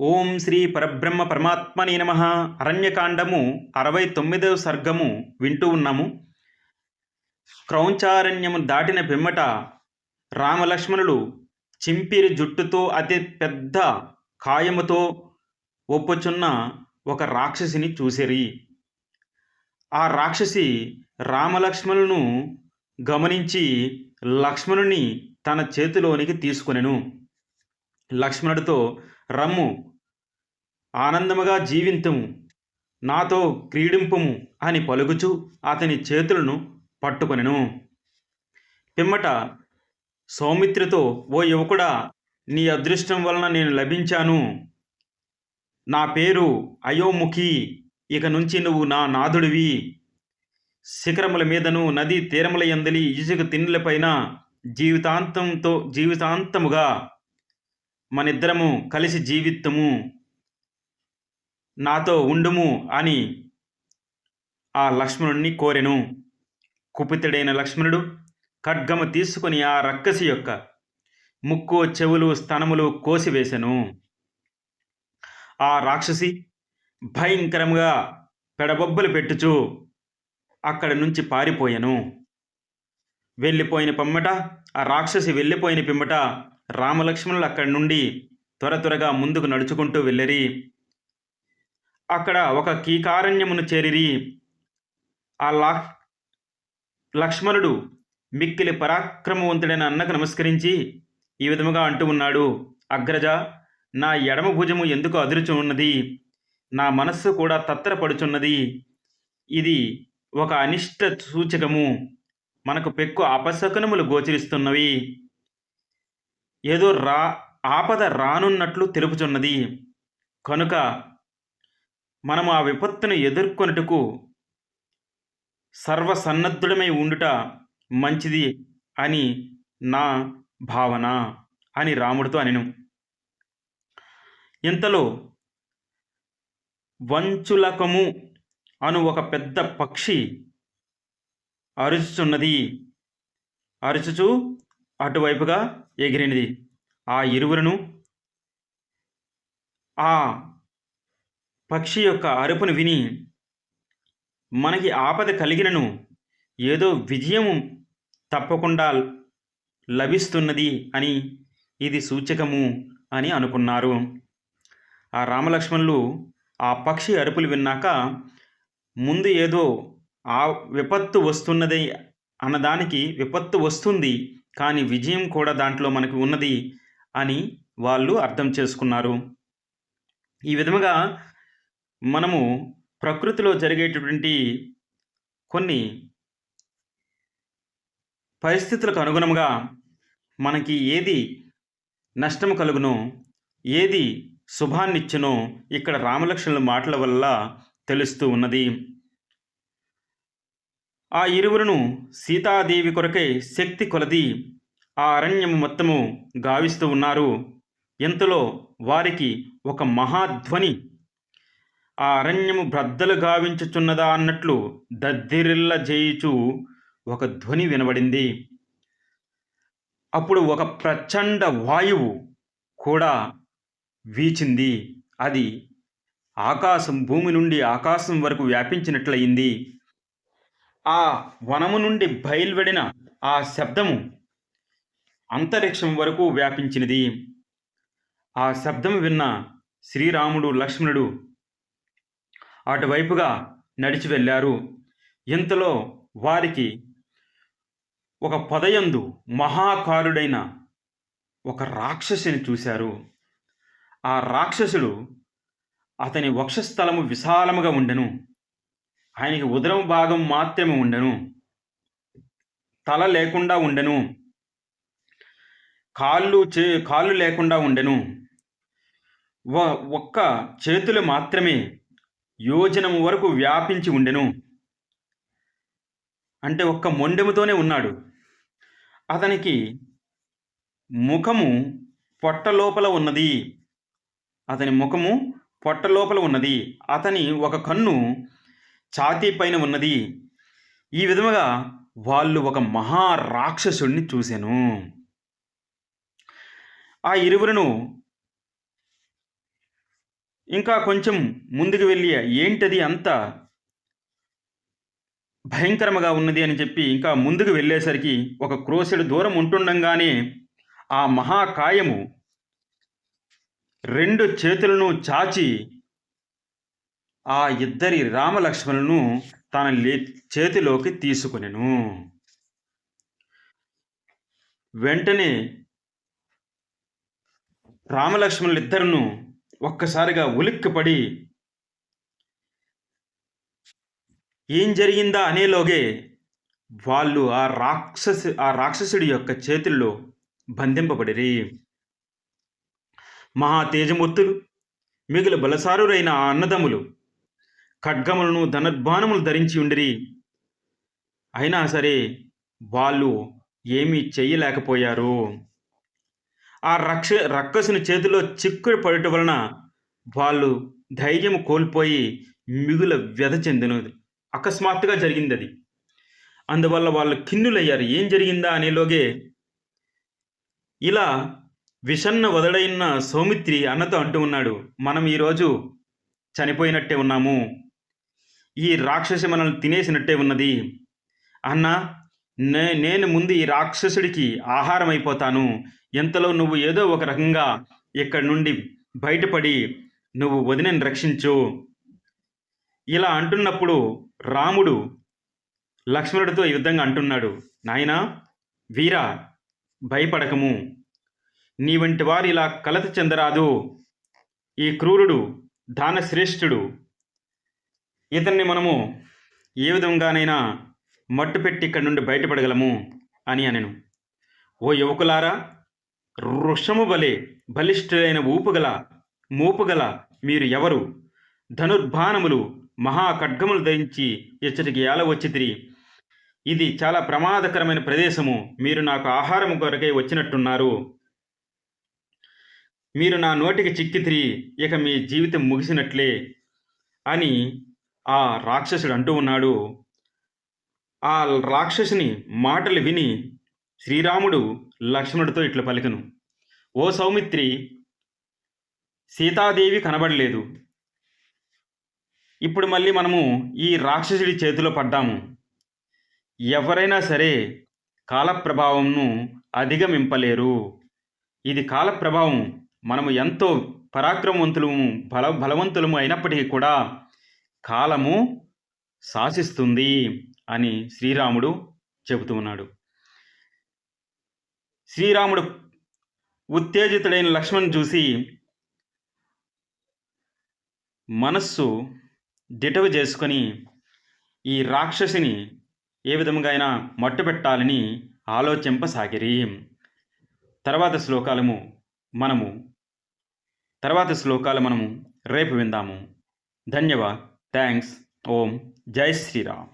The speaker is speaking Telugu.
ఓం శ్రీ పరబ్రహ్మ పరమాత్మని నమ. అరణ్యకాండము అరవై తొమ్మిదవ సర్గము వింటూ ఉన్నాము. క్రౌంచారణ్యము దాటిన పిమ్మట రామలక్ష్మణులు చింపిరి జుట్టుతో అతి పెద్ద కాయముతో ఒప్పుచున్న ఒక రాక్షసిని చూసిరి. ఆ రాక్షసి రామలక్ష్మణులను గమనించి లక్ష్మణుని తన చేతిలోనికి తీసుకొనెను. లక్ష్మణుడితో రమ్ము ఆనందముగా జీవింతుము. నాతో క్రీడింపుము అని పలుకుచు అతని చేతులను పట్టుకొనెను. పిమ్మట సౌమిత్రితో ఓ యువకుడా నీ అదృష్టం వలన నేను లభించాను. నా పేరు అయోముఖి. ఇక నుంచి నువ్వు నా నాథుడివి. శిఖరముల మీదను నదీ తీరముల ఎందలి ఇసుక తిండ్లపైన జీవితాంతంతో జీవితాంతముగా మనిద్దరము కలిసి జీవిత్తము. నాతో ఉండుము అని ఆ లక్ష్మణుణ్ణి కోరెను. కుపితుడైన లక్ష్మణుడు ఖడ్గము తీసుకుని ఆ రక్కసి యొక్క ముక్కు చెవులు స్తనములు కోసివేశను ఆ రాక్షసి భయంకరంగా పెడబొబ్బలు పెట్టుచు అక్కడి నుంచి పారిపోయాను. వెళ్ళిపోయిన పిమ్మట ఆ రాక్షసి వెళ్ళిపోయిన పిమ్మట రామలక్ష్మణులు అక్కడి నుండి త్వర త్వరగా ముందుకు నడుచుకుంటూ వెళ్ళరి. అక్కడ ఒక కీకారణ్యమును చేరిరి. ఆ లక్ లక్ష్మణుడు మిక్కిలి పరాక్రమవంతుడైన అన్నకు నమస్కరించి ఈ విధముగా అంటూ ఉన్నాడు. అగ్రజ నా ఎడమ భుజము ఎందుకు అదురుచు ఉన్నది? నా మనస్సు కూడా తత్తరపడుచున్నది ఇది ఒక అనిష్ట సూచకము. మనకు పెక్కు అపశకునములు గోచరిస్తున్నవి. ఏదో రా ఆపద రానున్నట్లు తెలుపుచున్నది. కనుక మనము ఆ విపత్తును ఎదుర్కొనుటకు సర్వసన్నద్ధుడమై ఉండుట మంచిది అని నా భావన అని రాముడితో అనెను. ఇంతలో వంచులకము అను ఒక పెద్ద పక్షి అరుచుచున్నది. అరుచుచు అటువైపుగా ఎగిరినది. ఆ ఇరువురును ఆ పక్షి యొక్క అరుపును విని మనకి ఆపద కలిగినను ఏదో విజయం తప్పకుండా లభిస్తున్నది అని ఇది సూచకము అని అనుకున్నారు. ఆ రామలక్ష్మణులు ఆ పక్షి అరుపులు విన్నాక ముందు ఏదో ఆ విపత్తు వస్తున్నది అన్నదానికి విపత్తు వస్తుంది కానీ విజయం కూడా దాంట్లో మనకు ఉన్నది అని వాళ్ళు అర్థం చేసుకున్నారు. ఈ విధముగా మనము ప్రకృతిలో జరిగేటటువంటి కొన్ని పరిస్థితులకు అనుగుణంగా మనకి ఏది నష్టం కలుగునో ఏది శుభాన్నిచ్చునో ఇక్కడ రామలక్ష్మణుల మాటల వల్ల తెలుస్తూ ఉన్నది. ఆ ఇరువురును సీతాదేవి కొరకై శక్తి కొలది ఆ అరణ్యము మొత్తము గావిస్తూ ఉన్నారు. ఇంతలో వారికి ఒక మహాధ్వని ఆ అరణ్యము బ్రద్దలు గావించుచున్నదా అన్నట్లు దద్దిరిల్ల చేయుచు ఒక ధ్వని వినబడింది. అప్పుడు ఒక ప్రచండ వాయువు కూడా వీచింది. అది ఆకాశం భూమి నుండి ఆకాశం వరకు వ్యాపించినట్లయింది. ఆ వనము నుండి బయలువెడిన ఆ శబ్దము అంతరిక్షం వరకు వ్యాపించినది. ఆ శబ్దం విన్న శ్రీరాముడు లక్ష్మణుడు అటువైపుగా నడిచి వెళ్ళారు. ఇంతలో వారికి ఒక పదయందు మహాకారుడైన ఒక రాక్షసుని చూశారు. ఆ రాక్షసుడు అతని వక్షస్థలము విశాలముగా ఉండెను. ఆయనకి ఉదరం భాగం మాత్రమే ఉండెను. తల లేకుండా ఉండెను. కాళ్ళు చే కాళ్ళు లేకుండా ఉండెను. ఒక్క చేతులు మాత్రమే యోజనము వరకు వ్యాపించి ఉండెను. అంటే ఒక్క మొండెముతోనే ఉన్నాడు. అతనికి ముఖము పొట్టలోపల ఉన్నది. అతని ముఖము పొట్ట లోపల ఉన్నది. అతని ఒక కన్ను ఛాతీ పైన ఉన్నది. ఈ విధముగా వాళ్ళు ఒక మహా రాక్షసుడిని చూశాను ఆ ఇరువురును ఇంకా కొంచెం ముందుకు వెళ్ళి ఏంటది అంత భయంకరముగా ఉన్నది అని చెప్పి ఇంకా ముందుకు వెళ్ళేసరికి ఒక క్రోసెడు దూరం ఉంటుండగానే ఆ మహాకాయము రెండు చేతులను చాచి ఆ ఇద్దరి రామలక్ష్మణులను తన లే చేతిలోకి తీసుకొనెను. వెంటనే రామలక్ష్మణులిద్దరును ఒక్కసారిగా ఉలిక్కిపడి ఏం జరిగిందా? అనేలోగే వాళ్ళు ఆ రాక్షసు ఆ రాక్షసుడి యొక్క చేతుల్లో బంధింపబడిరి. మహా తేజమూర్తులు మిగులు బలసారురైన ఆ అన్నదమ్ములు ఖడ్గములను ధనుర్బాణములు ధరించి ఉండిరి. అయినా సరే వాళ్ళు ఏమీ చెయ్యలేకపోయారు. ఆ రక్ష రక్కసుని చేతిలో చిక్కుడు పడటం వలన వాళ్ళు ధైర్యం కోల్పోయి మిగుల వ్యధ చెందినది. అకస్మాత్తుగా జరిగింది అది అందువల్ల వాళ్ళు కిన్నులయ్యారు ఏం జరిగిందా అనేలోగే ఇలా విషన్న వదడైన సౌమిత్రి అన్నతో అంటూ ఉన్నాడు. మనం ఈరోజు చనిపోయినట్టే ఉన్నాము. ఈ రాక్షసి మనల్ని తినేసినట్టే ఉన్నది. అన్న నే నేను ముందు ఈ రాక్షసుడికి ఆహారం అయిపోతాను ఎంతలో నువ్వు ఏదో ఒక రకంగా ఇక్కడి నుండి బయటపడి నువ్వు వదినని రక్షించు. ఇలా అంటున్నప్పుడు రాముడు లక్ష్మణుడితో ఈ విధంగా అంటున్నాడు. నాయనా వీరా భయపడకము. నీ వంటి వారు ఇలా కలత చెందరాదు. ఈ క్రూరుడు దానశ్రేష్ఠుడు ఇతన్ని మనము ఏ విధంగానైనా మట్టు పెట్టి ఇక్కడి నుండి బయటపడగలము అని అనెను. ఓ యువకులారా వృషము బలే బలిష్ఠులైన ఊపుగల మూపుగల మీరు ఎవరు? ధనుర్బాణములు మహాఖడ్గములు ధరించి ఇచ్చటికి వచ్చితిరి ఇది చాలా ప్రమాదకరమైన ప్రదేశము. మీరు నాకు ఆహారం కొరకై వచ్చినట్టున్నారు. మీరు నా నోటికి చిక్కితిరి ఇక మీ జీవితం ముగిసినట్లే అని ఆ రాక్షసుడు అంటూ ఉన్నాడు. ఆ రాక్షసుని మాటలు విని శ్రీరాముడు లక్ష్మణుడితో ఇట్లా పలికను. ఓ సౌమిత్రి సీతాదేవి కనబడలేదు. ఇప్పుడు మళ్ళీ మనము ఈ రాక్షసుడి చేతిలో పడ్డాము. ఎవరైనా సరే కాలప్రభావంను అధిగమింపలేరు. ఇది కాలప్రభావం. మనము ఎంతో పరాక్రమవంతులము బల బలవంతులము అయినప్పటికీ కూడా కాలము శాసిస్తుంది అని శ్రీరాముడు చెబుతూ ఉన్నాడు శ్రీరాముడు ఉత్తేజితుడైన లక్ష్మణ్ చూసి మనస్సు దిటవు చేసుకొని ఈ రాక్షసిని ఏ విధముగా అయినా మట్టుపెట్టాలని ఆలోచింపసాగిరి. తర్వాత శ్లోకాలము మనము తర్వాత శ్లోకాలు మనము రేపు విందాము. ధన్యవాద్. థ్యాంక్స్. ఓం जय श्री राम